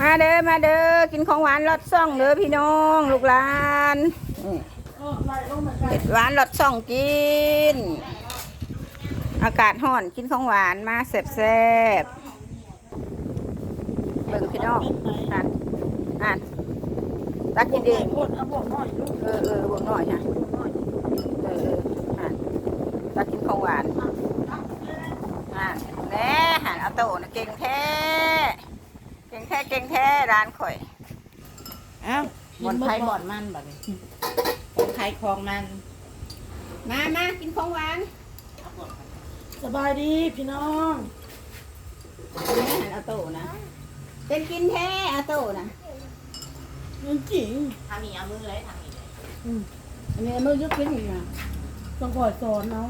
มาเด้อมาเด้อกินของหวานรสซ่องเด้อพี่น้องลูกหลานเผ็ดหวานรสซ่องกิน อากาศร้อนกินของหวานมาแซ่บๆเบิ่งพี่น้องอ่านอ่านตักกินเองกดเออเออเออบวกหน่อยฮะเออเอออ่านตักกินของหวานอ่านแน่หันเอาโตนะเก่งแท้ แท้เก่งแท้ร้านข่อยอ้าวบ่อนไทยบ่อนมันบัดนี้ของไทยของมัน มามากินของหวานสบายดีพี่น้องแม่หันเอาโตนะ เป็นกินแท้เอาโตนะจริงทางนี้เอามือเลยทางนี้เลยอันนี้มือยกขึ้นอีกนะต้องคอยสอนเนาะ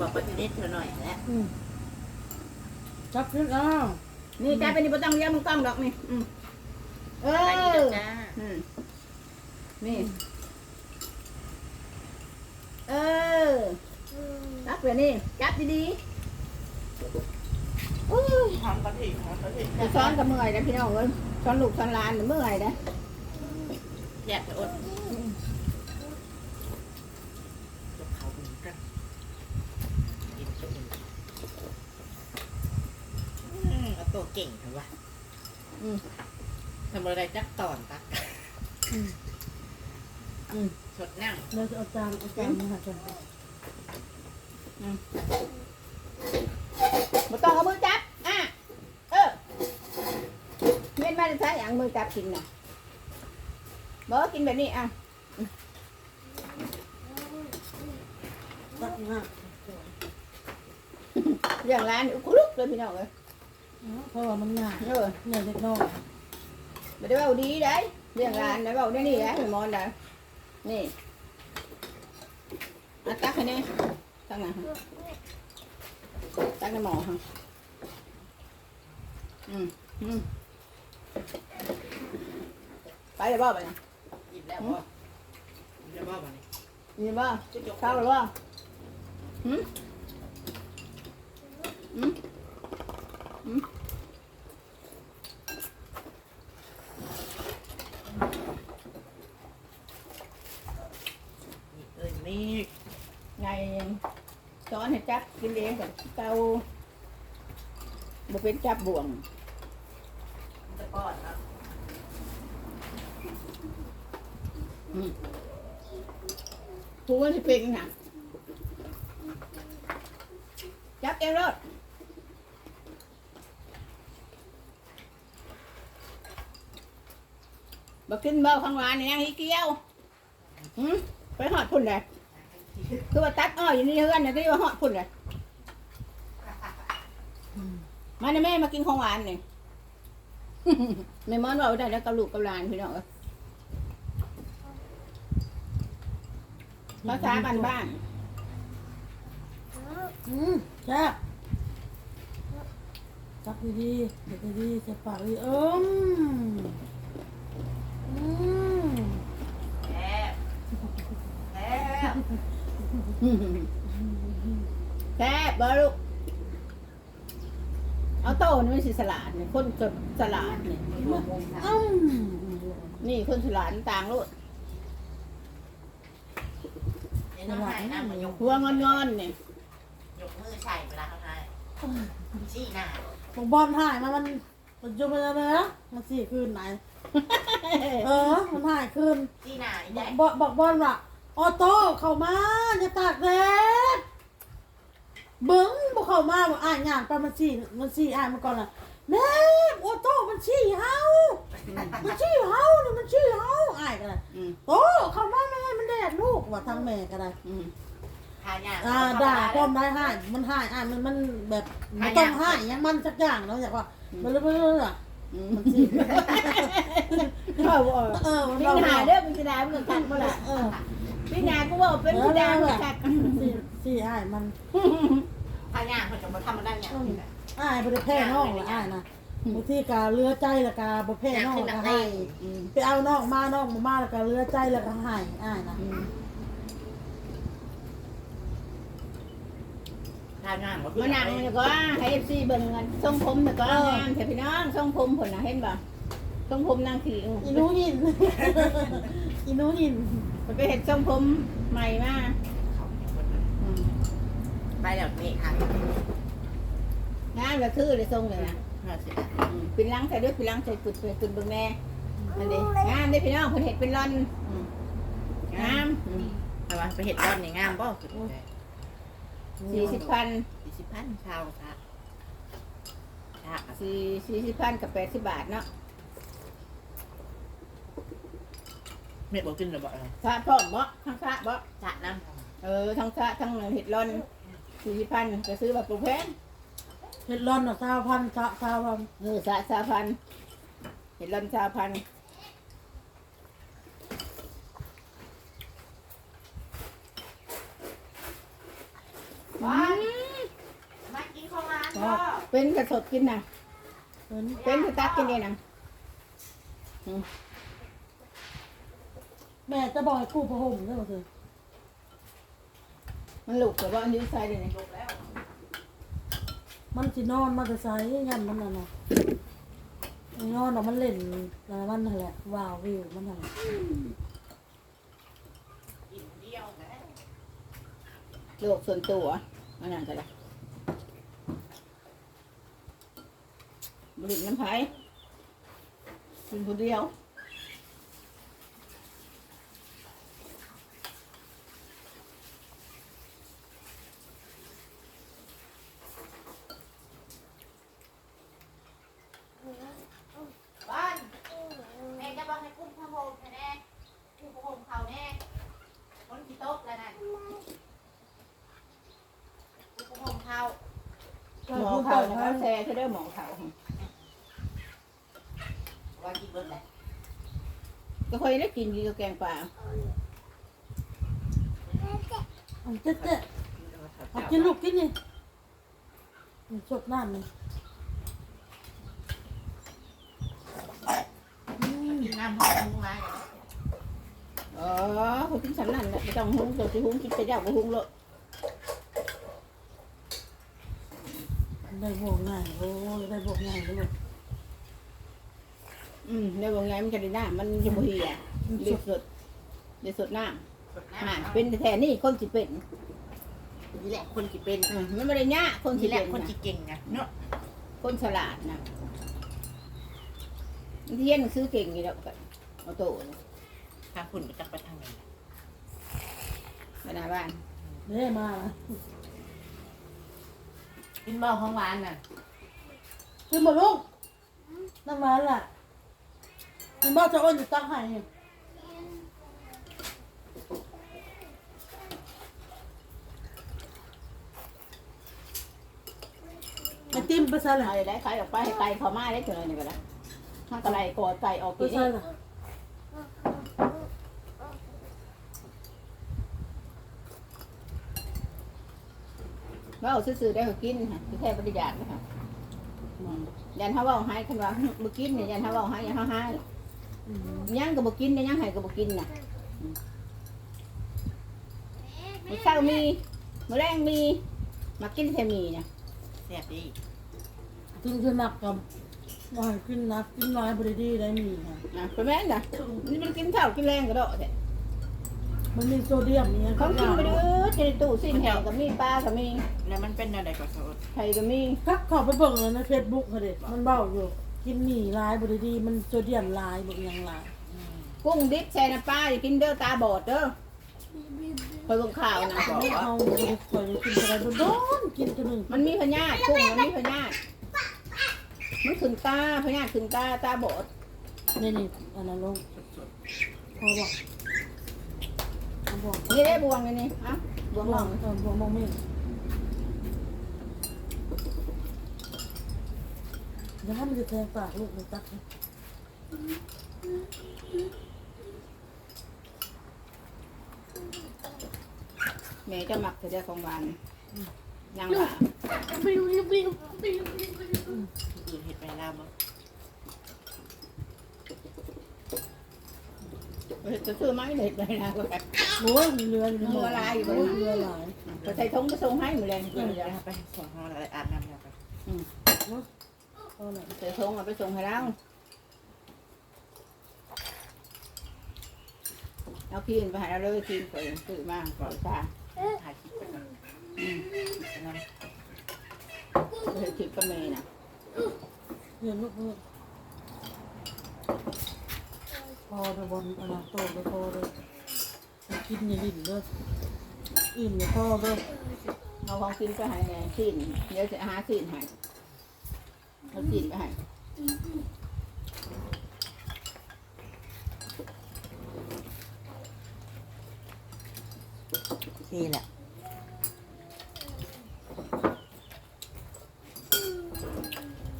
บอกว่าจะได้เธอหน่อยแหละอืมจับขึ้นอ้าว นี่จ้าเป็นนี่บ่ต้องเลี้ยงมึงกล้องดอกนี่อืมเอไปดีอดอกจ้าอืมนี่ เออจับเปลี่ยนนี่จับดีๆอุ้ยหอมกะทิหอมกะทิจะซ้อนกับเมื่อยนะพี่น้องเอ้ยซ้อนลูกซ้อนหลานเมื่อยนะแยกไปอดเขาบุญกันกินจุ่มอืม เอาตัวเก่งเถอะวะอืมทำอะไรจักตอนตักอืมอืมสดนั่งเราจะเอาจานเอาจานมาหากันบ่ต้องเอามือจับ อะ เออเม่นมาจะใช้อย่างมือจับกินน่ะบ่กินแบบนี้อะตักมาเรื่องร้านอุกลุกเลยพี่น้องเอ้ย เพราะว่ามันง่ายเออเนี่ยเด็กน้อยบ่ได้เว้าดีได้เรื่องร้านได้เว้าได้นี่ได้มอนได้นี่อะตักให้นี่ตักหน่ะฮะตักในหม้อฮะอืมอืมไปเลยบ่ไปนะหยิบแล้วบ่หยิบแล้วบ่บัดนี้นี่บ่จะยกเข้าหรือบ่หืมหืมหืม หยิบเลยนี่ ไงสอนให้จับ กินเองกับเกาบ่เป็นจับบ่วงจะก้อนครับผู้ว่าสิเป็นหนักจับเองรถบ่กินเบาข้างหวานนี่ยังอีเกี้ยวหืมไปหอดพุ่นเลยคือว่าตัดอ้อยอยู่นี่เฮือนน่ะที่ว่าหอดพุ่นเลย มานะแม่มากินของหวานนี่แม่มอนว่าได้แล้วกับลูกกับหลานพี่น้องเอ้ยภาษาบ้านบ้านอืมแซ่บจับดีๆเด็กดีๆใส่ปากดีเอิ่มอืมแซ่บแซ่บแซ่บบ่ลูก เอาโต้นี่ไม่ใช่สลัดนี่คนกับสลัดนี่อืมนี่คนสลัดต่างลูกเดี๋ยวน้องให้น้ำมายกหัวงอนๆนี่ยกมือใส่เวลาเขาให้ชี้หน้าบอกบอลถ่ายมามันมันจะเป็นอะไรนะมันสี่คืนไหน เออ มันถ่ายคืนชี้หน้าอีบแจ๊อกบอกบอกบอลว่าออโต้เข้ามาอย่าตากแดด เบิ้งบอกเข้ามาบอกอ่านงานไปมันสี่มันสี่อ่านมาก่อนละแม่ออโต้มันชี้เฮามันชี้เฮาเนี่ยมันชี้เฮาอ่านกันเลยอืมโอ้เข้ามาแม่มันแดดลูกว่าทางแม่กันเลยอืมทาหน้าอ่าด่าความได้ให้มันให้อ่านมันมันแบบมันต้องให้อยังมันสักอย่างเนาะอยากว่ามันเลยมันเลยอะอืมมันสี่เข้าบ่เออมันพี่ต้องนาให้เด้อพี่นามึงกัดบ่ล่ะเออพี่นากูบอกเป็นพี่นามึงกัด สี่สี่อ้ายมัน ทาหน้าเขาจะมาทำมันได้เนี่ยอ้ายบ่ได้แพ้น้องละอ้ายนะบางทีกาเรือใจละกาบ่แพ้น้องละก็ให้อืมไปเอาน้องมาน้องมามาละกาเรือใจละก็ให้อ้ายนะอืมททางงานบ่มานั่งเดี๋ยวก็ให้เอฟซีเบิ่งกันทรงผมเดี๋ยวก็งามแต่พี่น้องทรงผมผลนะเห็นบ่ทรงผมนางผีอีหนูหิน อีหนูหิน มันไปเห็นทรงผมใหม่มาอืม ไปแล้วนี่ค่ะงามก็คือเลยทรงเลยนะห้าสิบอืมเป็นลังใส่ด้วยเป็นลังใส่กุดใส่กุดเบิ่งแน่อันนี้งามได้อพี่น้องเพิ่นเห็ดเป็นร่อนอืมงามแต่ว่าไปเห็ดร้อนนี่งามบ่สี่สิบพันสี่สิบพันชาวค่ะชาสี่สี่สิบพันกับแปดสิบบาทเนาะเม็ดบ่กินหรือบ่พระพร้อมบ่ทั้งพระบ่ชาน้เออทั้งพระทั้งเห็ดร่อน สี่สิบพันก็ซื้อแบบปลูกแพงเห็ดร้อนอะชาวพันชาวชาวพันเออสาสาพันเห็ดร่อนสาพันำมากินของร้านก็เป็นกระสดกินนะเป็นเป็นกระตักกินนี่นะแม่จะบอกให้กู้ผ้าห่มได้ป่ะเธอ มันหลุกแต่ว่าอันนี้ใส่เลยนี่มันสินอนมันจะใส่ยันมันน่ะเนาะนอนเนาะมันเล่นแล้วมันนั่นแหละว้าววิวมันนั่นแหละโลกส่วนตัวอันนั้นก็ได้บริณน้ำไผ่กินคนเดียว บ้านแม่จะบอกให้กุ้งพะโฮม แน่กุ้งพะโฮมเขาแน่คนที่โต๊ะแล้วนั่นกุ้งพะโฮมเขาหมอเขานะเขาแซ่เขาเด้อหมอเขาว่ากินเบิ่งแหละก็ค่อยได้กินดีกับแกงปลาอันเจ๊เจ๊เอากินลูกกินนี่มันสดน้ำนี่กินน้ำหอมมุ้งไร อ๋อเขากินสำนันแหละไม่ต้องหุงตัวที่หุงกินไปเจ้าก็หุงเลยได้บวกง่ายโอ้ยได้บวกง่ายเลยอืมในวงไงมันจะได้น้ำมันจะบ่เหี่ยมันเดืสอดดสดเดือดสดน้ำอ่าเป็นแท้นี่คนสิเป็นนี่แหละคนที่เป็นอืมมันไม่ได้ยากคนสินี่แหเป็ละนคนนะที่เก่งนะเนาะคนฉลาดนะเรียนหนังสือเก่งอยู่แล้วก็เอาโตเล ยทางคุณไปจักไปทางไหนมาหน้าบ้านเด้มาละกินบ่ของหวานน่ะขึ้นมาลูกน้ำมันล่ะมันบ้าจะอ้นอยู่ตั้งให้เนี่ยไอติมไปซะแหละเอาได้ขายออกไปให้ไก่เขามาได้เท่าไหร่นี่ก็ได้ถ้ากระไรกอดไก่ออกไปกี่ซะนี่แหละว่าเอา ซื้อๆได้เขากินค่ะคือแค่บริจาคนะคะอืมยันเขาเว่าให้คันว่าบ่กินเนี่ยยันเขาเว่าให้ยันเขาให้อืมยังก็บ่กินเนี่ยยังให้ก็บ่กินน่ะอืมมื้อเช้ามีมื้อแรงมีมากินแค่มีน่ะแซ่บดีกินคือหนักกับว่าให้กินนักกินน้อยบริดีได้มีค่ะอะเป็นแม่นน่ะนี่มันกินข้าวกินแรงก็ดอกแท้ มันมีโซเดียมเนี่ยของกินไปเด้อในตู้สิ้นแห้งก็มีปลาก็มีแล้วมันเป็นอะไรก็สดไข่ก็มีคักเข้าไปเบิ่งเลยในเฟซบุ๊กเขาเด็มันเบ้าอยู่ กินหมี่ลายบริดี มันโซเดียมลายบางอย่างลายกุ้งดิบใส่น้ำปลาอย่ากินเด้อตาบอดเด้อคอยเบิ่งข่าวนะบอกไม่ว่าเอาบริคอยกินอะไรโดนๆกินตัวหนึ่งมันมีพญาติกุ้งมันมีพญาติมันขึ้นตาพญาติขึ้นตาตาบอดนี่นี่อันนั้นลงพอบอกพอ บอกนี่ได้บวงเลยนี่อะบวงบมออกงเออบอกมองไม่เดี๋ยวให้มันจะแทงปากลูกเลยตักเลยแม่จะหมักแต่เจ้าของบ้านนางหลาบิวบิวบิวบิวอื่นเห็ดไปลาวบ่เฮ็ดจะซื้อไม้เด็ดไปนะก็แบบ โอ้ยมีเรืออยู่ในหม้เรือลายอยู่บนโอ้เรือหลายก็ใส่ถุงก็ส่งให้หมดเลยเดี๋ยวไปส่งห้องอะไรอาบน้ำแล้วไปเอาล่ะใส่ถุงเอาไปส่งให้เราเอากินไปให้เราเลยกินไปซื้อมาก่อนตาถ่ายคลิปไปก่อนอืมแล้วไปให้คลิปก็มีนะเรียนลูกเพื่อนพอตะบนอนาโตไปพอเลย กินอย่าดิ่นเด้ออิ่มอย่พ่อเด้อเอาของกินไปให้แน่สิ้นเดี๋ยวจะหาสิ้นให้เอาสิ้นไปให้โอเคแหละ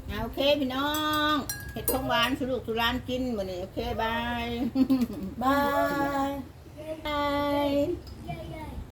เอาโอเคพี่น้องเห็ดของหวานสุลูกสุรานกินมื้อนี้โอเคบาย บาย